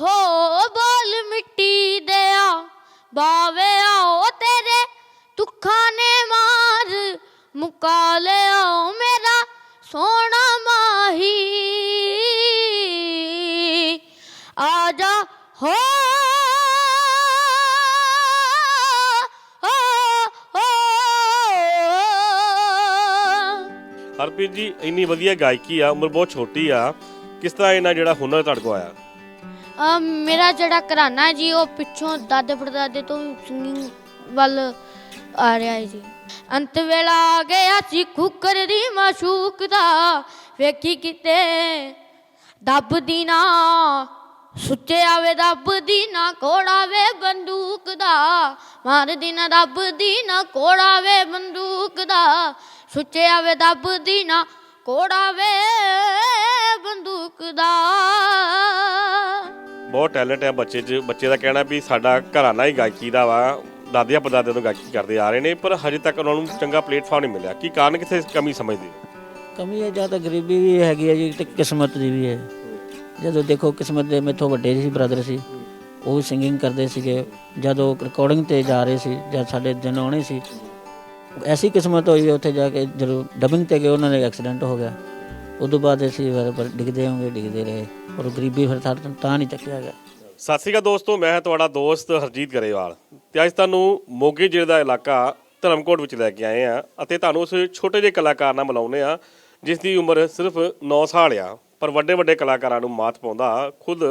ਹੋ ਬੋਲ ਮਿੱਟੀ ਦਿਆ, ਬਾਵੇ ਆਓ ਤੇਰੇ ਦੁੱਖਾਂ ਨੇ ਮਾਰ, ਮੁਕਾ ਲਿਆਓ ਮੇਰਾ ਸੋਹਣਾ ਮਾਹੀ। ਆ ਜਾ ਹੋ। ਹਰਪ੍ਰੀਤ ਜੀ, ਇੰਨੀ ਵਧੀਆ ਗਾਇਕੀ ਆ, ਉਮਰ ਬਹੁਤ ਛੋਟੀ ਆ। ਕਿਸ ਤਰ੍ਹਾਂ ਇਹਨਾਂ ਜਿਹੜਾ ਹੁਨਰ ਤੁਹਾਡੇ ਕੋਲ ਆਇਆ? ਅਮ ਮੇਰਾ ਜਿਹੜਾ ਘਰਾਣਾ ਹੈ ਜੀ, ਉਹ ਪਿੱਛੋਂ ਦਾਦੇ ਪੜਦਾਦੇ ਤੋਂ ਸਿੰਗਿੰਗ ਵੱਲ ਆ ਰਿਹਾ ਹੈ ਜੀ। ਅੰਤ ਵੇਲਾ ਆ ਗਿਆ ਸੀ ਕੁੱਕਰ ਦੀ ਮਾਸ਼ੂਕ ਦਾ, ਵੇਖੀ ਕਿਤੇ ਦੱਬ ਨਾ, ਸੁੱਚੇ ਆਵੇ ਦੱਬ ਦੀ ਨਾ ਕੋੜਾਵੇ ਬੰਦੂਕ ਦਾ ਮਾਰ ਨਾ ਦੱਬ ਦੀ ਨਾ ਕੋੜਾਵੇ ਬੰਦੂਕ ਦਾ, ਸੁੱਚੇ ਆਵੇ ਦੱਬ ਦੀ ਨਾ ਕੋੜਾਵੇ ਬੰਦੂਕ ਦਾ। ਬਹੁਤ ਟੈਲੈਂਟ ਹੈ ਬੱਚੇ 'ਚ। ਬੱਚੇ ਦਾ ਕਹਿਣਾ ਵੀ ਸਾਡਾ ਘਰਾਣਾ ਹੀ ਗਾਇਕੀ ਦਾ ਵਾ। ਦਾਦੀਆਂ ਪੜਦਾਦਿਆਂ ਤੋਂ ਗਾਇਕੀ ਕਰਦੇ ਆ ਰਹੇ ਨੇ, ਪਰ ਹਜੇ ਤੱਕ ਉਹਨਾਂ ਨੂੰ ਚੰਗਾ ਪਲੇਟਫਾਰਮ ਨਹੀਂ ਮਿਲਿਆ। ਕੀ ਕਾਰਨ ਕਿੱਥੇ ਕਮੀ ਸਮਝਦੇ? ਹੋ? ਕਮੀ ਹੈ, ਜਾਂ ਤਾਂ ਗਰੀਬੀ ਵੀ ਹੈਗੀ ਹੈ ਜੀ, ਤੇ ਕਿਸਮਤ ਦੀ ਵੀ ਹੈ। ਜਦੋਂ ਦੇਖੋ ਕਿਸਮਤ ਦੇ ਮੇਥੋਂ ਵੱਡੇ ਸੀ ਬ੍ਰਦਰ ਸੀ, ਉਹ ਸਿੰਗਿੰਗ ਕਰਦੇ ਸੀਗੇ। ਜਦੋਂ ਰਿਕਾਰਡਿੰਗ ਤੇ ਜਾ ਰਹੇ ਸੀ ਜਦ ਸਾਡੇ ਦਿਨ ਆਉਣੇ ਸੀ, ਐਸੀ ਕਿਸਮਤ ਹੋਈ ਉੱਥੇ ਜਾ ਕੇ ਜਦੋਂ ਡਬਿੰਗ ਤੇ ਗਏ, ਉਹਨਾਂ ਦਾ ਐਕਸੀਡੈਂਟ ਹੋ ਗਿਆ। ਉਦੋਂ ਬਾਅਦ ਅਸੀਂ ਫਿਰ ਪਰ ਡਿੱਗਦੇ ਹੋਗੇ ਡਿੱਗਦੇ ਰਹੇ। ਔਰ ਗਰੀਬੀ ਫਿਰ ਤਾਂ ਤਾਂ ਨਹੀਂ ਚੱਕਿਆ ਗਿਆ। ਸਤਿ ਸ਼੍ਰੀ ਅਕਾਲ ਦੋਸਤੋ ਮੈਂ ਹਾਂ ਤੁਹਾਡਾ ਦੋਸਤ ਹਰਜੀਤ ਗਰੇਵਾਲ। ਤੇ ਅੱਜ ਤੁਹਾਨੂੰ ਮੋਗੇ ਜ਼ਿਲ੍ਹੇ ਦਾ ਇਲਾਕਾ ਧਰਮਕੋਟ ਵਿੱਚ ਲੈ ਕੇ ਆਏ ਆ ਅਤੇ ਤੁਹਾਨੂੰ ਉਸ ਛੋਟੇ ਜਿਹੇ ਕਲਾਕਾਰ ਨਾਲ ਮਿਲਾਉਂਦੇ ਆ ਜਿਸ ਦੀ ਉਮਰ ਸਿਰਫ 9 ਸਾਲ ਆ ਪਰ ਵੱਡੇ ਵੱਡੇ ਕਲਾਕਾਰਾਂ ਨੂੰ ਮਾਤ ਪਾਉਂਦਾ ਖੁਦ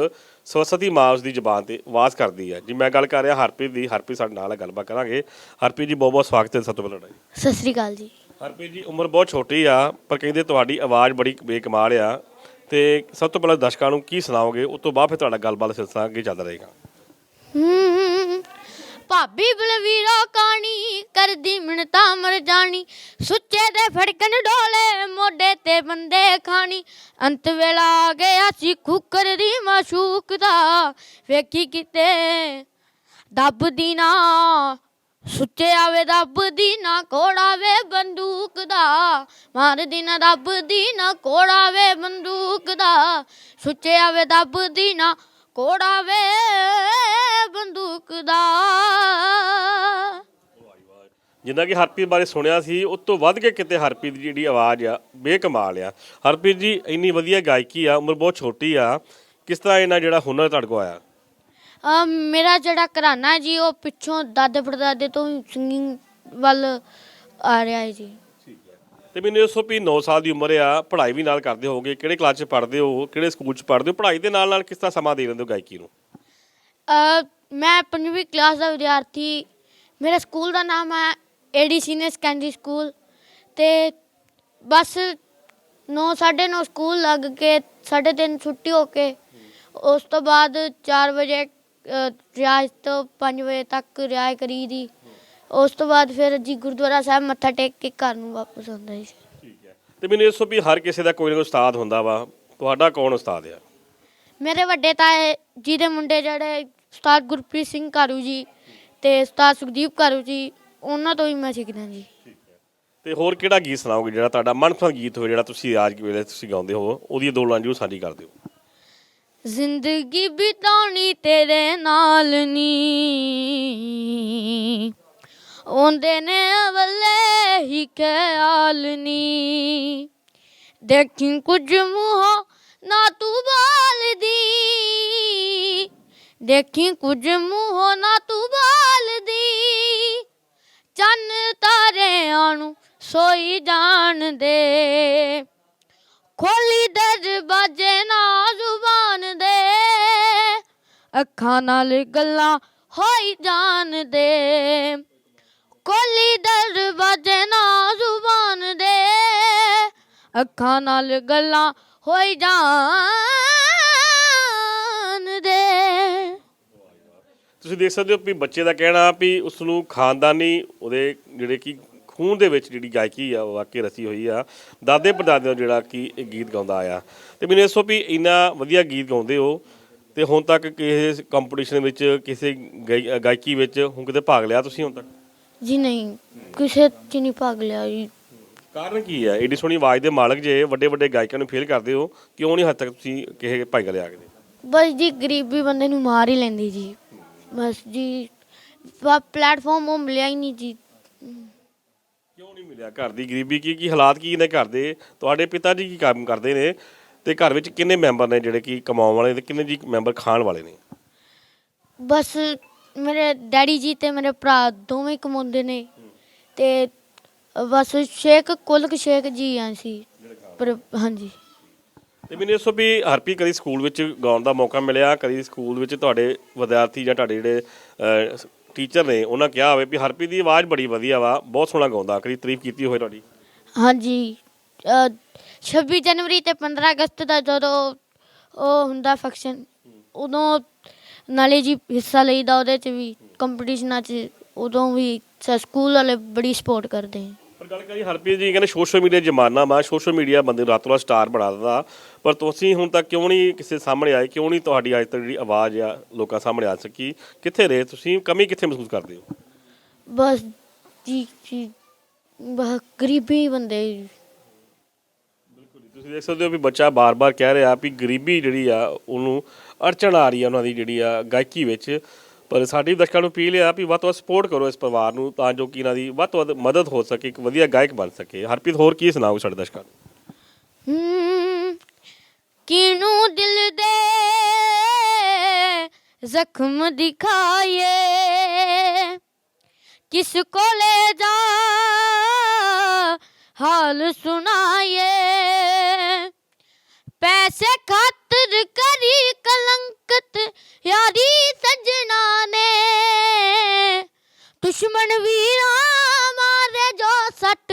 ਸਰਸਵਤੀ ਮਾਂ ਉਸ ਦੀ ਜ਼ੁਬਾਨ ਤੇ ਵਾਸ ਕਰਦੀ ਹੈ ਜੀ ਮੈਂ ਗੱਲ ਕਰ ਰਿਹਾ ਹਰਪ੍ਰੀਤ ਦੀ। ਹਰਪ੍ਰੀਤ ਸਾਡੇ ਨਾਲ ਗੱਲਬਾਤ ਕਰਾਂਗੇ। ਹਰਪ੍ਰੀਤ ਜੀ ਬਹੁਤ ਬਹੁਤ ਸਵਾਗਤ ਹੈ ਸਭ ਤੋਂ ਪਹਿਲਾਂ ਤੁਹਾਡਾ ਜੀ। ਸਤਿ ਸ੍ਰੀ ਅਕਾਲ ਜੀ। ਹਰਪ੍ਰੀਤ ਜੀ ਉਮਰ ਬਹੁਤ ਛੋਟੀ ਆ ਪਰ ਕਹਿੰਦੇ ਤੁਹਾਡੀ ਆਵਾਜ਼ ਬੜੀ ਬੇਕਮਾਲ ਆ। ਤੇ ਸਭ ਤੋਂ ਪਹਿਲਾਂ ਦਰਸ਼ਕਾਂ ਨੂੰ ਕੀ ਸੁਣਾਓਗੇ? ਉਸ ਤੋਂ ਬਾਅਦ ਫਿਰ ਤੁਹਾਡਾ ਗੱਲਬਾਤ ਦਾ ਸਿਲਸਿਲਾ ਅੱਗੇ ਚੱਲਦਾ ਰਹੇਗਾ। ਹਮ, ਭਾਬੀ ਬਲਵੀਰਾ ਕਾਣੀ ਕਰਦੀ ਮਿਣਤਾ ਮਰ ਜਾਣੀ। ਸੁੱਚੇ ਦੇ ਫੜਕਣ ਡੋਲੇ ਮੋਢੇ ਤੇ ਬੰਦੇ ਖਾਣੀ। ਅੰਤ ਵੇਲਾ ਆ ਗਿਆ ਸੀ ਕੁੱਕਰ ਦੀ ਮਾਸ਼ੂਕ ਦਾ। ਵੇਖੀ ਕਿਤੇ ਦੱਬ ਦੀ ਨਾ ਸੁੱਚੇ ਆਵੇ ਰੱਬ ਦੀ ਨਾ ਕੋੜਾਵੇ ਬੰਦੂਕ ਦਾ। ਮਾਰ ਦੀ ਰੱਬ ਦੀ ਨਾ ਕੋੜਾਵੇ ਬੰਦੂਕ ਦਾ। ਸੁੱਚੇ ਆਵੇ ਰੱਬ ਦੀ ਨਾ ਕੋੜਾਵੇ ਬੰਦੂਕ ਦਾ। ਜਿੱਦਾਂ ਕਿ ਹਰਪ੍ਰੀਤ ਬਾਰੇ ਸੁਣਿਆ ਸੀ, ਉਸ ਤੋਂ ਵੱਧ ਕੇ ਕਿਤੇ ਹਰਪ੍ਰੀਤ ਦੀ ਜਿਹੜੀ ਆਵਾਜ਼ ਆ, ਬੇਕਮਾਲ ਆ। ਹਰਪ੍ਰੀਤ ਜੀ, ਇੰਨੀ ਵਧੀਆ ਗਾਇਕੀ ਆ, ਉਮਰ ਬਹੁਤ ਛੋਟੀ ਆ। ਕਿਸ ਤਰ੍ਹਾਂ ਇਹਨਾਂ ਜਿਹੜਾ ਹੁਨਰ ਤੁਹਾਡੇ ਕੋਲ ਆਇਆ? ਅਮ ਮੇਰਾ ਜਿਹੜਾ ਘਰਾਣਾ ਹੈ ਜੀ ਉਹ ਪਿੱਛੋਂ ਦਾਦੇ ਪੜਦਾਦੇ ਤੋਂ ਸਿੰਗਿੰਗ ਵੱਲ ਆ ਰਿਹਾ ਹੈ ਜੀ। ਤੇ ਮੈਨੂੰ ਇਹ ਦੱਸੋ ਵੀ 9 ਸਾਲ ਦੀ ਉਮਰ ਆ ਪੜ੍ਹਾਈ ਵੀ ਨਾਲ ਕਰਦੇ ਹੋਗੇ ਕਿਹੜੇ ਕਲਾਸ 'ਚ ਪੜ੍ਹਦੇ ਹੋ ਕਿਹੜੇ ਸਕੂਲ 'ਚ ਪੜ੍ਹਦੇ ਹੋ ਪੜ੍ਹਾਈ ਦੇ ਨਾਲ ਨਾਲ ਕਿਸ ਤਰ੍ਹਾਂ ਸਮਾਂ ਦੇ ਲੈਂਦੇ ਹੋ ਗਾਇਕੀ ਨੂੰ? ਅ, ਮੈਂ ਪੰਜਵੀਂ ਕਲਾਸ ਦਾ ਵਿਦਿਆਰਥੀ ਮੇਰੇ ਸਕੂਲ ਦਾ ਨਾਮ ਹੈ ਏਡੀ ਸੀਨੀਅਰ ਸੈਕੰਡਰੀ ਸਕੂਲ ਤੇ ਬਸ 9 9:30 ਸਕੂਲ ਲੱਗ ਕੇ 3:30 ਛੁੱਟੀ ਹੋ ਕੇ ਉਸ ਤੋਂ ਬਾਅਦ 4 ਵਜੇ ਰਿਆਜ਼ ਤੋਂ 5 ਵਜੇ ਤੱਕ ਰਿਆਜ਼ ਕਰੀ ਦੀ ਉਸ ਤੋਂ ਬਾਅਦ ਫਿਰ ਜੀ ਗੁਰਦੁਆਰਾ ਸਾਹਿਬ ਮੱਥਾ ਟੇਕ ਕੇ ਘਰ ਨੂੰ ਵਾਪਸ ਆਉਂਦਾ ਸੀ ਠੀਕ ਹੈ। ਤੇ ਮੈਨੂੰ ਇਹ ਦੱਸੋ ਵੀ ਹਰ ਕਿਸੇ ਦਾ ਕੋਈ ਨਾ ਕੋਈ ਉਸਤਾਦ ਹੁੰਦਾ ਵਾ। ਤੁਹਾਡਾ ਕੌਣ ਉਸਤਾਦ ਆ? ਮੇਰੇ ਵੱਡੇ ਤਾਏ ਜੀ ਦੇ ਮੁੰਡੇ ਜਿਹੜੇ ਉਸਤਾਦ ਗੁਰਪ੍ਰੀਤ ਸਿੰਘ ਘਾਰੂ ਜੀ ਤੇ ਉਸਤਾਦ ਸੁਖਦੀਪ ਘਾਰੂ ਜੀ ਉਹਨਾਂ ਤੋਂ ਹੀ ਮੈਂ ਸਿੱਖਦਾ ਜੀ। ਤੇ ਹੋਰ ਕਿਹੜਾ ਗੀਤ ਸੁਣਾਓਗੇ ਜਿਹੜਾ ਤੁਹਾਡਾ ਮਨਪਸੰਦ ਗੀਤ ਹੋਵੇ ਜਿਹੜਾ ਤੁਸੀਂ ਅੱਜ ਵੇਲੇ ਤੁਸੀਂ ਗਾਉਂਦੇ ਹੋ ਉਹਦੀ ਦੋ ਲਾਈਨਾਂ ਜਰੂਰ ਸਾਂਝੀ ਕਰ ਦਿਓ। ਜ਼ਿੰਦਗੀ ਬਿਤਾਉਣੀ ਤੇਰੇ ਨਾਲ ਨੀ। ਆਉਂਦੇ ਨੇ ਅਵਲੇ ਹੀ ਖਿਆਲ ਨੀ। ਦੇਖੀ ਕੁਝ ਮੂੰਹੋਂ ਨਾ ਤੂੰ ਬਾਲਦੀ। ਦੇਖੀ ਕੁਝ ਮੂੰਹੋਂ ਨਾ ਤੂੰ ਬਾਲਦੀ। ਚੰਨ ਤਾਰਿਆਂ ਨੂੰ ਸੋਈ ਜਾਣਦੇ। ਖੋਲੀ ਦਰਵਾਜੇ ਅੱਖਾਂ ਨਾਲ ਗੱਲਾਂ ਹੋਈ ਜਾਣਦੇ ਖੋਲੀ ਦਰਵਾਜੇ ਨਾ ਜ਼ੁਬਾਨ ਦੇ। ਅੱਖਾਂ ਨਾਲ ਗੱਲਾਂ ਹੋਈ ਜਾਣਦੇ ਤੁਸੀਂ ਦੇਖ ਸਕਦੇ ਹੋ ਵੀ ਬੱਚੇ ਦਾ ਕਹਿਣਾ ਵੀ ਉਸ ਨੂੰ ਖਾਨਦਾਨੀ ਉਹਦੇ ਜਿਹੜੇ ਕਿ ਖੂਨ ਦੇ ਵਿੱਚ ਜਿਹੜੀ ਗਾਇਕੀ ਆ, ਉਹ ਵਾਕਈ ਰਚੀ ਹੋਈ ਆ। ਦਾਦੇ ਪੜਦਾਦੇ ਤੋਂ ਜਿਹੜਾ ਕਿ ਇਹ ਗੀਤ ਗਾਉਂਦਾ ਆਇਆ। ਤੇ ਮੈਨੂੰ ਇਹ ਦੱਸੋ ਵੀ ਇੰਨਾ ਵਧੀਆ ਗੀਤ ਗਾਉਂਦੇ ਹੋ ਤੇ ਹੁਣ ਤੱਕ ਕਿਸੇ ਕੰਪੀਟੀਸ਼ਨ ਵਿੱਚ ਕਿਸੇ ਗਾਇਕੀ ਵਿੱਚ ਹੁਣ ਕਿਤੇ ਭਾਗ ਲਿਆ ਤੁਸੀਂ ਹੁਣ ਤੱਕ? ਜੀ ਨਹੀਂ ਕਿਸੇ ਚ ਨਹੀਂ ਭਾਗ ਲਿਆ ਜੀ। ਕਾਰਨ ਕੀ ਹੈ? ਏਡੀ ਸੋਹਣੀ ਆਵਾਜ਼ ਦੇ ਮਾਲਕ ਜੇ ਵੱਡੇ ਵੱਡੇ ਗਾਇਕਾਂ ਨੂੰ ਫੇਲ ਕਰਦੇ ਹੋ ਕਿਉਂ ਨਹੀਂ ਹੱਦ ਤੱਕ ਤੁਸੀਂ ਕਿਸੇ ਭਾਗ ਲਿਆ ਕੇ ਬਸ ਜੀ ਗਰੀਬੀ ਬੰਦੇ ਨੂੰ ਮਾਰ ਹੀ ਲੈਂਦੀ ਜੀ। ਬਸ ਜੀ ਪਲੇਟਫਾਰਮ ਉਹ ਮਿਲਿਆ ਹੀ ਨਹੀਂ ਜੀ। ਕਿਉਂ ਨਹੀਂ ਮਿਲਿਆ? ਘਰ ਦੀ ਗਰੀਬੀ ਕੀ ਕੀ ਹਾਲਾਤ ਕੀ ਨੇ ਘਰ ਦੇ? ਤੁਹਾਡੇ ਪਿਤਾ ਜੀ ਕੀ ਕੰਮ ਕਰਦੇ ਨੇ? ਤੇ ਘਰ ਵਿੱਚ ਕਿੰਨੇ ਮੈਂਬਰ ਨੇ ਜਿਹੜੇ ਕਿ ਕਮਾਉਣ ਵਾਲੇ ਤੇ ਕਿੰਨੇ ਜੀ ਮੈਂਬਰ ਖਾਣ ਵਾਲੇ ਨੇ? ਬਸ ਮੇਰੇ ਡੈਡੀ ਜੀ ਤੇ ਮੇਰੇ ਭਰਾ ਦੋਵੇਂ ਕਮਾਉਂਦੇ ਨੇ ਤੇ ਬਸ ਸ਼ੇਖ ਕੁਲਕ ਸ਼ੇਖ ਜੀ ਆ ਸੀ ਪਰ ਹਾਂਜੀ। ਤੇ ਮੈਨੂੰ ਦੱਸੋ ਵੀ ਹਰਪੀ ਕਦੀ ਸਕੂਲ ਵਿੱਚ ਗਾਉਣ ਦਾ ਮੌਕਾ ਮਿਲਿਆ? ਕਦੀ ਸਕੂਲ ਵਿੱਚ ਤੁਹਾਡੇ ਵਿਦਿਆਰਥੀ ਜਾਂ ਤੁਹਾਡੇ ਜਿਹੜੇ ਟੀਚਰ ਨੇ ਉਹਨਾਂ ਕਿਹਾ ਹੋਵੇ ਵੀ ਹਰਪੀ ਦੀ ਆਵਾਜ਼ ਬੜੀ ਵਧੀਆ ਵਾ ਬਹੁਤ ਸੋਹਣਾ ਗਾਉਂਦਾ ਕਦੀ ਤਾਰੀਫ ਕੀਤੀ ਹੋਵੇ ਤੁਹਾਡੀ? ਹਾਂਜੀ। 26 ਜਨਵਰੀ ਤੇ 15 ਅਗਸਤ ਦਾ ਜਦੋਂ ਉਹ ਹੁੰਦਾ ਫੰਕਸ਼ਨ ਉਦੋਂ ਨਾਲੇ ਜੀ ਹਿੱਸਾ ਲਈਦਾ ਉਹਦੇ ਚ ਵੀ ਕੰਪੀਟੀਸ਼ਨਾਂ ਚ ਉਦੋਂ ਵੀ ਸਕੂਲ ਵਾਲੇ ਬੜੀ ਸਪੋਰਟ ਕਰਦੇ ਆ। ਪਰ ਗੱਲ ਕਰੀ ਹਰਪ੍ਰੀਤ ਜੀ ਕਹਿੰਦੇ ਸੋਸ਼ਲ ਮੀਡੀਆ ਜ਼ਮਾਨਾ ਵਾ ਸੋਸ਼ਲ ਮੀਡੀਆ ਬੰਦੇ ਨੂੰ ਰਾਤੋਂ ਰਾਤ ਸਟਾਰ ਬਣਾ ਦਿੰਦਾ। ਪਰ ਤੁਸੀਂ ਹੁਣ ਤੱਕ ਕਿਉਂ ਨਹੀਂ ਕਿਸੇ ਸਾਹਮਣੇ ਆਏ ਕਿਉਂ ਨਹੀਂ ਤੁਹਾਡੀ ਅੱਜ ਤੱਕ ਜਿਹੜੀ ਆਵਾਜ਼ ਆ ਲੋਕਾਂ ਸਾਹਮਣੇ ਆ ਸਕੀ? ਕਿੱਥੇ ਰਹੇ ਤੁਸੀਂ? ਕਮੀ ਕਿੱਥੇ ਮਹਿਸੂਸ ਕਰਦੇ ਹੋ? ਬਸ ਜੀ ਜੀ ਬਸ ਗਰੀਬੀ ਬੰਦੇ ਤੁਸੀਂ ਦੇਖ ਸਕਦੇ ਹੋ ਵੀ ਬੱਚਾ ਬਾਰ-ਬਾਰ ਕਹਿ ਰਿਹਾ ਵੀ ਗਰੀਬੀ ਜਿਹੜੀ ਆ, ਉਹਨੂੰ ਅੜਚਣ ਆ ਰਹੀ ਆ ਉਹਨਾਂ ਦੀ ਜਿਹੜੀ ਆ ਗਾਇਕੀ ਵਿੱਚ। ਪਰ ਸਾਡੀ ਦਰਸ਼ਕਾਂ ਨੂੰ ਅਪੀਲ ਆ ਵੀ ਵੱਧ ਤੋਂ ਵੱਧ ਸਪੋਰਟ ਕਰੋ ਇਸ ਪਰਿਵਾਰ ਨੂੰ ਤਾਂ ਜੋ ਕਿ ਇਹਨਾਂ ਦੀ ਵੱਧ ਤੋਂ ਵੱਧ ਮਦਦ ਹੋ ਸਕੇ, ਇੱਕ ਵਧੀਆ ਗਾਇਕ ਬਣ ਸਕੇ। ਹਰਪ੍ਰੀਤ, ਹੋਰ ਕੀ ਸੁਣਾਓ ਸਾਡੇ ਦਰਸ਼ਕਾਂ ਨੂੰ? ਕਿਨੂੰ ਦਿਲ ਦੇ ਜ਼ਖਮ ਦਿਖਾਏ ਕਿਸ ਕੋਲੇ ਜਾ ਹਾਲ ਸੁਣਾਏ ਪੈਸੇ ਖਾਤਰ ਕਰੀ ਕਲੰਕਤ, ਯਾਰੀ ਸਜਣਾ ਨੇ। ਦੁਸ਼ਮਣ ਵੀਰਾ ਮਾਰੇ ਜੋ ਸੱਟ,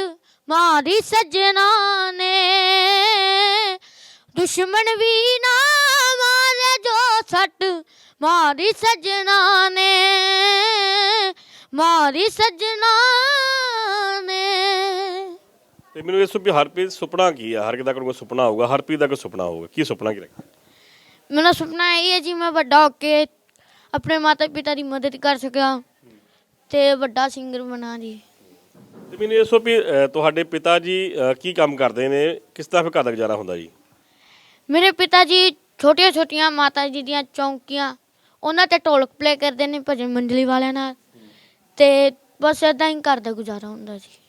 ਮਾਰੀ ਸਜਣਾ ਨੇ। ਦੁਸ਼ਮਣ ਵੀ ਨਾ ਮਾਰੇ ਜੋ ਸੱਟ, ਮਾਰੀ ਸਜਣਾ ਨੇ। ਮਾਰੀ ਸਜਣਾ ਤੇ ਮੈਨੂੰ ਇਹ ਵੀ ਹਰਪ੍ਰੀਤ ਸੁਪਨਾ ਕੀ ਆ? ਹਰ ਕਿਸੇ ਦਾ ਕੋਈ ਸੁਪਨਾ ਹੋਊਗਾ ਹਰਪ੍ਰੀਤ ਦਾ ਕੋਈ ਸੁਪਨਾ ਹੋਊਗਾ। ਕੀ ਸੁਪਨਾ ਕੀ ਰੱਖਿਆ? ਮੇਰਾ ਸੁਪਨਾ ਇਹ ਹੈ ਜੀ ਮੈਂ ਵੱਡਾ ਹੋ ਕੇ ਆਪਣੇ ਮਾਤਾ ਪਿਤਾ ਦੀ ਮਦਦ ਕਰ ਸਕਾਂ ਤੇ ਵੱਡਾ ਸਿੰਗਰ ਬਣਾ ਜੀ। ਤੇ ਮੈਨੂੰ ਇਹ ਵੀ ਤੁਹਾਡੇ ਪਿਤਾ ਜੀ ਕੀ ਕੰਮ ਕਰਦੇ ਨੇ? ਕਿਸ ਤਰ੍ਹਾਂ ਫਿਰ ਘਰ ਦਾ ਗੁਜ਼ਾਰਾ ਹੁੰਦਾ ਜੀ? ਮੇਰੇ ਪਿਤਾ ਜੀ ਛੋਟੀਆਂ ਛੋਟੀਆਂ ਮਾਤਾ ਜੀ ਦੀਆਂ ਚੌਂਕੀਆਂ ਉਹਨਾਂ ਤੇ ਢੋਲਕ ਪਲੇ ਕਰਦੇ ਨੇ ਭਜਨ ਮੰਡਲੀ ਵਾਲਿਆਂ ਨਾਲ ਤੇ ਬਸ ਏਦਾਂ ਹੀ ਘਰ ਦਾ ਗੁਜ਼ਾਰਾ ਹੁੰਦਾ ਜੀ।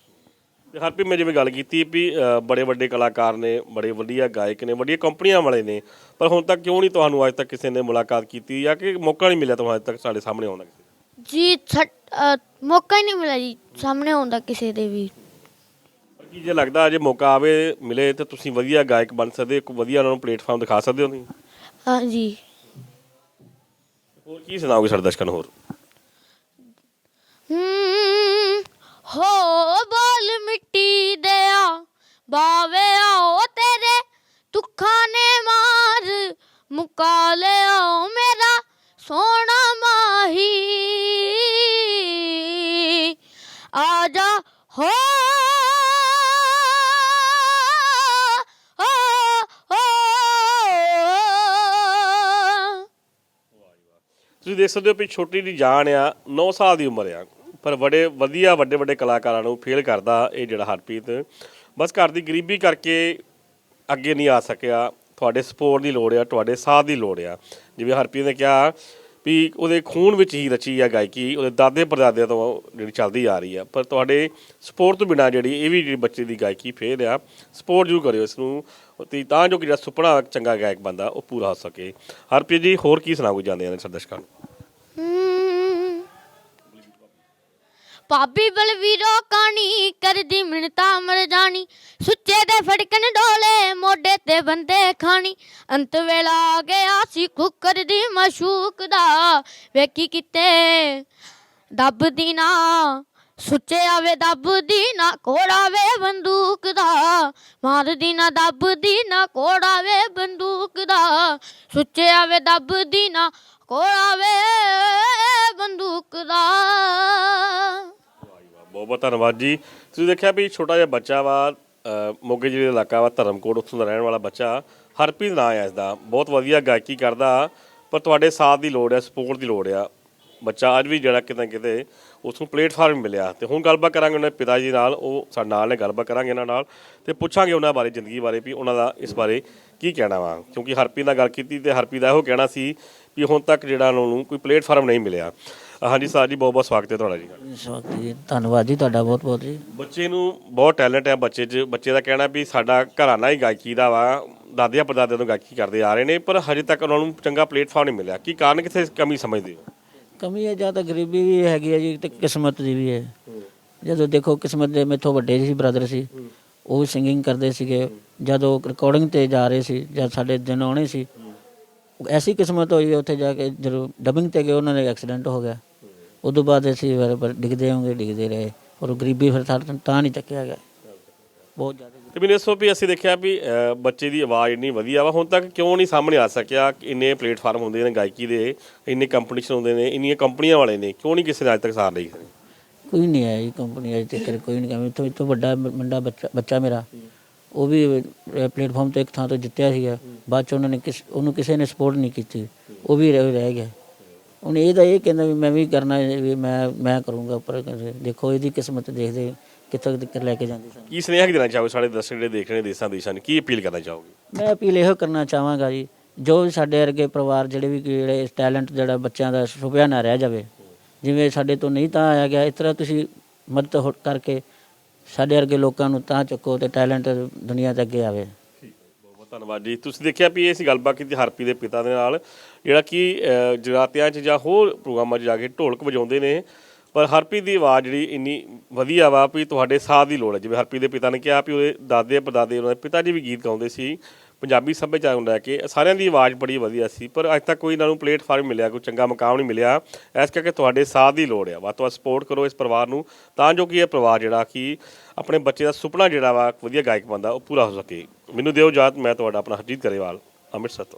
ਤੇ ਹਰਪ੍ਰੀਤ ਮੈਂ ਜਿਵੇਂ ਗੱਲ ਕੀਤੀ ਵੀ ਅ, ਬੜੇ ਵੱਡੇ ਕਲਾਕਾਰ ਨੇ ਬੜੇ ਵਧੀਆ ਗਾਇਕ ਨੇ ਵੱਡੀਆਂ ਕੰਪਨੀਆਂ ਵਾਲੇ ਨੇ ਪਰ ਹੁਣ ਤੱਕ ਕਿਉਂ ਨਹੀਂ ਤੁਹਾਨੂੰ ਅੱਜ ਤੱਕ ਕਿਸੇ ਨੇ ਮੁਲਾਕਾਤ ਕੀਤੀ ਜਾਂ ਕਿ ਮੌਕਾ ਨਹੀਂ ਮਿਲਿਆ ਤੁਹਾਨੂੰ ਅੱਜ ਤੱਕ ਸਾਡੇ ਸਾਹਮਣੇ ਆਉਣ ਦਾ? ਜੀ ਛੱਡ- ਅ, ਮੌਕਾ ਹੀ ਨਹੀਂ ਮਿਲਿਆ ਜੀ ਸਾਹਮਣੇ ਆਉਣ ਦਾ ਕਿਸੇ ਦੇ ਵੀ। ਪਰ ਕੀ ਜੇ ਲੱਗਦਾ ਜੇ ਮੌਕਾ ਆਵੇ ਮਿਲੇ ਤੇ ਤੁਸੀਂ ਵਧੀਆ ਗਾਇਕ ਬਣ ਸਕਦੇ ਇੱਕ ਵਧੀਆ ਉਹਨਾਂ ਨੂੰ ਪਲੇਟਫਾਰਮ ਦਿਖਾ ਸਕਦੇ ਹੋ ਤੁਸੀਂ? ਹਾਂਜੀ ਹੋਰ ਕੀ ਸੁਣਾਓਗੇ ਸਾਡੇ ਦਰਸ਼ਕਾਂ ਨੂੰ ਹੋਰ? ਹਮ, ਹੋ ਬੋਲ ਮਿੱਟੀ ਦਿਆ, ਬਾਵੇ ਆਓ ਤੇਰੇ ਦੁੱਖਾਂ ਨੇ ਮਾਰ, ਮੁਕਾ ਲਿਆਓ ਮੇਰਾ ਸੋਹਣਾ ਮਾਹੀ। ਆ ਜਾ ਹੋ ਤੁਸੀਂ ਦੇਖ ਸਕਦੇ ਹੋ ਵੀ ਛੋਟੀ ਦੀ ਜਾਨ ਆ 9 ਸਾਲ ਦੀ ਉਮਰ ਆ। ਪਰ ਬੜੇ ਵਧੀਆ ਵੱਡੇ ਵੱਡੇ ਕਲਾਕਾਰਾਂ ਨੂੰ ਫੇਲ ਕਰਦਾ ਇਹ ਜਿਹੜਾ ਹਰਪ੍ਰੀਤ। ਬਸ ਘਰ ਦੀ ਗਰੀਬੀ ਕਰਕੇ ਅੱਗੇ ਨਹੀਂ ਆ ਸਕਿਆ। ਤੁਹਾਡੇ ਸਪੋਰਟ ਦੀ ਲੋੜ ਆ, ਤੁਹਾਡੇ ਸਾਥ ਦੀ ਲੋੜ ਆ। ਜਿਵੇਂ ਹਰਪ੍ਰੀਤ ਨੇ ਕਿਹਾ ਵੀ ਉਹਦੇ ਖੂਨ ਵਿੱਚ ਹੀ ਰਚੀ ਆ ਗਾਇਕੀ, ਉਹਦੇ ਦਾਦੇ ਪਰਦਾਦਿਆਂ ਤੋਂ ਜਿਹੜੀ ਚੱਲਦੀ ਆ ਰਹੀ ਆ। ਪਰ ਤੁਹਾਡੇ ਸਪੋਰਟ ਤੋਂ ਬਿਨਾ ਜਿਹੜੀ, ਇਹ ਵੀ ਜਿਹੜੀ ਬੱਚੇ ਦੀ ਗਾਇਕੀ ਫੇਲ ਆ ਸਪੋਰਟ ਜ਼ਰੂਰ ਕਰਿਓ ਇਸ ਨੂੰ। ਤਾਂ ਜੋ ਕਿ ਜਿਹੜਾ ਸੁਪਨਾ ਚੰਗਾ ਗਾਇਕ ਬੰਦਾ ਉਹ ਪੂਰਾ ਹੋ ਸਕੇ। ਹਰਪ੍ਰੀਤ ਜੀ, ਹੋਰ ਕੀ ਸੁਣਾਓ ਜਾਂਦੇ ਨੇ ਸਾਡੇ ਦਰਸ਼ਕਾਂ ਨੂੰ? ਭਾਬੀ ਬਲਵੀਰੋ ਕਾਣੀ ਕਰਦੀ ਮਿਣਤਾ ਮਰ ਜਾਣੀ। ਸੁੱਚੇ ਦੇ ਫੜਕਣ ਡੋਲੇ, ਮੋਢੇ ਤੇ ਬੰਦੇ ਖਾਣੀ। ਅੰਤ ਵੇਲਾ ਆ ਗਿਆ ਸੀ ਕੁੱਕਰ ਦੀ ਮਸ਼ੂਕ ਦਾ। ਵੇਖੀ ਕਿਤੇ ਦੱਬਦੀ ਨਾ। ਸੁੱਚੇ ਆਵੇ ਦੱਬਦੀ ਨਾ, ਕੋੜਾ ਵੇ ਬੰਦੂਕ ਦਾ। ਮਾਰਦੀ ਨਾ, ਦੱਬਦੀ ਨਾ, ਕੋੜਾ ਵੇ ਬੰਦੂਕ ਦਾ। ਸੁੱਚੇ ਆਵੇ ਦੱਬਦੀ ਨਾ, ਕੋੜਾ ਵੇ ਬੰਦੂਕ ਦਾ। ਬਹੁਤ ਬਹੁਤ ਧੰਨਵਾਦ ਜੀ। ਤੁਸੀਂ ਦੇਖਿਆ ਵੀ ਛੋਟਾ ਜਿਹਾ ਬੱਚਾ ਵਾ ਅ, ਮੋਗੇ ਜ਼ਿਲ੍ਹੇ ਦਾ ਇਲਾਕਾ ਵਾ ਧਰਮਕੋਟ ਉੱਥੋਂ ਦਾ ਰਹਿਣ ਵਾਲਾ ਬੱਚਾ ਹਰਪ੍ਰੀਤ ਨਾਂ ਹੈ ਇਸਦਾ। ਬਹੁਤ ਵਧੀਆ ਗਾਇਕੀ ਕਰਦਾ ਪਰ ਤੁਹਾਡੇ ਸਾਥ ਦੀ ਲੋੜ ਹੈ ਸਪੋਰਟ ਦੀ ਲੋੜ ਆ। ਬੱਚਾ ਅੱਜ ਵੀ ਜਿਹੜਾ ਕਿਤੇ ਨਾ ਕਿਤੇ ਉਸ ਨੂੰ ਪਲੇਟਫਾਰਮ ਮਿਲਿਆ। ਤੇ ਹੁਣ ਗੱਲਬਾਤ ਕਰਾਂਗੇ ਉਹਨਾਂ ਦੇ ਪਿਤਾ ਜੀ ਨਾਲ ਉਹ ਸਾਡੇ ਨਾਲ ਨੇ ਗੱਲਬਾਤ ਕਰਾਂਗੇ ਇਹਨਾਂ ਨਾਲ। ਤੇ ਪੁੱਛਾਂਗੇ ਉਹਨਾਂ ਬਾਰੇ ਜ਼ਿੰਦਗੀ ਬਾਰੇ ਵੀ ਉਹਨਾਂ ਦਾ ਇਸ ਬਾਰੇ ਕੀ ਕਹਿਣਾ ਵਾ। ਕਿਉਂਕਿ ਹਰਪੀ ਨਾਲ ਗੱਲ ਕੀਤੀ ਤੇ ਹਰਪੀ ਦਾ ਇਹੋ ਕਹਿਣਾ ਸੀ ਵੀ ਹੁਣ ਤੱਕ ਜਿਹੜਾ ਉਹਨਾਂ ਨੂੰ ਕੋਈ ਪਲੇਟਫਾਰਮ ਨਹੀਂ ਮਿਲਿਆ। ਹਾਂਜੀ ਸਰ ਜੀ ਬਹੁਤ ਬਹੁਤ ਸਵਾਗਤ ਹੈ ਤੁਹਾਡਾ ਜੀ। ਸਵਾਗਤ ਜੀ। ਧੰਨਵਾਦ ਜੀ ਤੁਹਾਡਾ ਬਹੁਤ ਬਹੁਤ ਜੀ। ਬੱਚੇ ਨੂੰ ਬਹੁਤ ਟੈਲੈਂਟ ਹੈ ਬੱਚੇ 'ਚ। ਬੱਚੇ ਦਾ ਕਹਿਣਾ ਵੀ ਸਾਡਾ ਘਰਾਣਾ ਹੀ ਗਾਇਕੀ ਦਾ ਵਾ। ਦਾਦਿਆਂ ਪੜਦਾਦਿਆਂ ਤੋਂ ਗਾਇਕੀ ਕਰਦੇ ਆ ਰਹੇ ਨੇ ਪਰ ਹਜੇ ਤੱਕ ਉਹਨਾਂ ਨੂੰ ਚੰਗਾ ਪਲੇਟਫਾਰਮ ਨਹੀਂ ਮਿਲਿਆ। ਕੀ ਕਾਰਨ ਕਿੱਥੇ ਕਮੀ ਸਮਝਦੇ ਹੋ? ਕਮੀ ਹੈ ਜਾਂ ਤਾਂ ਗਰੀਬੀ ਵੀ ਹੈਗੀ ਹੈ ਜੀ ਤੇ ਕਿਸਮਤ ਦੀ ਵੀ ਹੈ। ਜਦੋਂ ਦੇਖੋ ਕਿਸਮਤ ਦੇ ਮੇਥੋਂ ਵੱਡੇ ਸੀ ਬ੍ਰਦਰ ਸੀ ਉਹ ਸਿੰਗਿੰਗ ਕਰਦੇ ਸੀਗੇ। ਜਦੋਂ ਰਿਕਾਰਡਿੰਗ ਤੇ ਜਾ ਰਹੇ ਸੀ ਜਦ ਸਾਡੇ ਦਿਨ ਆਉਣੇ ਸੀ ਐਸੀ ਕਿਸਮਤ ਹੋਈ ਉੱਥੇ ਜਾ ਕੇ ਜਦੋਂ ਡਬਿੰਗ ਤੇ ਗਏ ਉਹਨਾਂ ਦੇ ਐਕਸੀਡੈਂਟ ਹੋ ਗਿਆ। ਉਦੋਂ ਬਾਅਦ ਅਸੀਂ ਫਿਰ ਡਿੱਗਦੇ ਹੋਗੇ ਡਿੱਗਦੇ ਰਹੇ। ਔਰ ਗਰੀਬੀ ਫਿਰ ਤਾਂ ਨਹੀਂ ਚੱਕਿਆ ਗਿਆ। ਬਹੁਤ ਜ਼ਿਆਦਾ ਤੇ ਮੈਨੂੰ ਦੱਸੋ ਵੀ ਅਸੀਂ ਦੇਖਿਆ ਵੀ ਬੱਚੇ ਦੀ ਆਵਾਜ਼ ਇੰਨੀ ਵਧੀਆ ਵਾ। ਹੁਣ ਤੱਕ ਕਿਉਂ ਨਹੀਂ ਸਾਹਮਣੇ ਆ ਸਕਿਆ ਇੰਨੇ ਪਲੇਟਫਾਰਮ ਹੁੰਦੇ ਨੇ ਗਾਇਕੀ ਦੇ ਇੰਨੇ ਕੰਪੀਟੀਸ਼ਨ ਹੁੰਦੇ ਨੇ ਇੰਨੀਆਂ ਕੰਪਨੀਆਂ ਵਾਲੇ ਨੇ। ਕਿਉਂ ਨਹੀਂ ਕਿਸੇ ਨੇ ਅੱਜ ਤੱਕ ਸਾਰ ਲਈ? ਕੋਈ ਨਹੀਂ ਆਇਆ ਜੀ ਕੰਪਨੀ ਅਜੇ ਤੱਕ ਕੋਈ ਨਹੀਂ ਕੰਮ ਇਤੋਂ ਵੱਡਾ ਮੁੰਡਾ ਬੱਚਾ ਬੱਚਾ ਮੇਰਾ। ਉਹ ਵੀ ਪਲੇਟਫਾਰਮ ਤੇ ਇੱਕ ਥਾਂ ਤੋਂ ਜਿੱਤਿਆ ਸੀਗਾ। ਬਾਅਦ ਚ ਉਹਨਾਂ ਨੇ ਕਿਸ ਉਹਨੂੰ ਕਿਸੇ ਨੇ ਸਪੋਰਟ ਨਹੀਂ ਕੀਤੀ। ਉਹ ਵੀ ਰਹਿ ਰਹਿ ਗਿਆ। ਹੁਣ ਇਹ ਤਾਂ ਇਹ ਕਹਿੰਦਾ ਵੀ ਮੈਂ ਵੀ ਕਰਨਾ ਹੈ, ਵੀ ਮੈਂ ਮੈਂ ਕਰੂੰਗਾ ਉੱਪਰ। ਦੇਖੋ ਇਹਦੀ ਕਿਸਮਤ ਦੇਖਦੇ ਕਿੱਥੋਂ ਤੱਕ ਲੈ ਕੇ ਜਾਂਦੀ ਸਾਨੂੰ। ਕੀ ਸੁਨੇਹਾ ਕੀ ਦੇਣਾ ਚਾਹੋਗੇ ਸਾਡੇ ਦਰਸ਼ਕ ਜਿਹੜੇ ਦੇਖ ਰਹੇ ਦੇਸਾਂ ਦੇਸ਼ਾਂ ਨੇ? ਕੀ ਅਪੀਲ ਕਰਨਾ ਚਾਹੋਗੇ? ਮੈਂ ਅਪੀਲ ਇਹੋ ਕਰਨਾ ਚਾਹਾਂਗਾ ਜੀ ਜੋ ਵੀ ਸਾਡੇ ਵਰਗੇ ਪਰਿਵਾਰ ਜਿਹੜੇ ਵੀ ਜਿਹੜੇ ਟੈਲੈਂਟ ਜਿਹੜਾ ਬੱਚਿਆਂ ਦਾ ਛੁਪਿਆ ਨਾ ਰਹਿ ਜਾਵੇ ਜਿਵੇਂ ਸਾਡੇ ਤੋਂ ਨਹੀਂ ਤਾਂ ਆਇਆ ਗਿਆ ਇਸ ਤਰ੍ਹਾਂ ਤੁਸੀਂ ਮਦਦ ਕਰਕੇ ਸਾਡੇ ਵਰਗੇ ਲੋਕਾਂ ਨੂੰ ਤਾਂ ਚੁੱਕੋ ਤੇ ਟੈਲੈਂਟ ਦੁਨੀਆ 'ਚ ਅੱਗੇ ਆਵੇ। ਬਹੁਤ ਬਹੁਤ ਧੰਨਵਾਦ ਜੀ। ਤੁਸੀਂ ਦੇਖਿਆ ਵੀ ਇਹ ਸੀ ਗੱਲਬਾਤ ਕੀਤੀ ਹਰਪੀ ਦੇ ਪਿਤਾ ਦੇ ਨਾਲ ਜਿਹੜਾ ਕਿ ਅ, ਜਗਰਾਤਿਆਂ 'ਚ ਜਾਂ ਹੋਰ ਪ੍ਰੋਗਰਾਮਾਂ 'ਚ ਜਾ ਕੇ ਢੋਲਕ ਵਜਾਉਂਦੇ ਨੇ। ਪਰ ਹਰਪੀ ਦੀ ਆਵਾਜ਼ ਜਿਹੜੀ ਇੰਨੀ ਵਧੀਆ ਵਾ ਵੀ ਤੁਹਾਡੇ ਸਾਥ ਦੀ ਲੋੜ ਹੈ। ਜਿਵੇਂ ਹਰਪੀ ਦੇ ਪਿਤਾ ਨੇ ਕਿਹਾ ਵੀ ਉਹਦੇ ਦਾਦੇ ਪੜਦਾਦੇ ਉਹਨਾਂ ਦੇ ਪਿਤਾ ਜੀ ਵੀ ਗੀਤ ਗਾਉਂਦੇ ਸੀ। ਪੰਜਾਬੀ ਸੱਭਿਆਚਾਰ ਨੂੰ ਲੈ ਕੇ ਸਾਰਿਆਂ ਦੀ ਆਵਾਜ਼ ਬੜੀ ਵਧੀਆ ਸੀ, ਪਰ ਅੱਜ ਤੱਕ ਕੋਈ ਇਹਨਾਂ ਨੂੰ ਪਲੇਟਫਾਰਮ ਮਿਲਿਆ, ਕੋਈ ਚੰਗਾ ਮੁਕਾਮ ਨਹੀਂ ਮਿਲਿਆ। ਇਸ ਕਰਕੇ ਤੁਹਾਡੇ ਸਾਥ ਦੀ ਲੋੜ ਆ। ਵੱਧ ਤੋਂ ਵੱਧ ਸਪੋਰਟ ਕਰੋ ਇਸ ਪਰਿਵਾਰ ਨੂੰ, ਤਾਂ ਜੋ ਕਿ ਇਹ ਪਰਿਵਾਰ ਜਿਹੜਾ ਕਿ ਆਪਣੇ ਬੱਚੇ ਦਾ ਸੁਪਨਾ ਜਿਹੜਾ ਵਾ ਵਧੀਆ ਗਾਇਕ ਬਣਦਾ, ਉਹ ਪੂਰਾ ਹੋ ਸਕੇ। ਮੈਨੂੰ ਦਿਓ ਇਜਾਜ਼ਤ, ਮੈਂ ਤੁਹਾਡਾ ਆਪਣਾ ਹਰਜੀਤ ਗਰੇਵਾਲ, ਅੰਮ੍ਰਿਤਸਰ ਤੋਂ।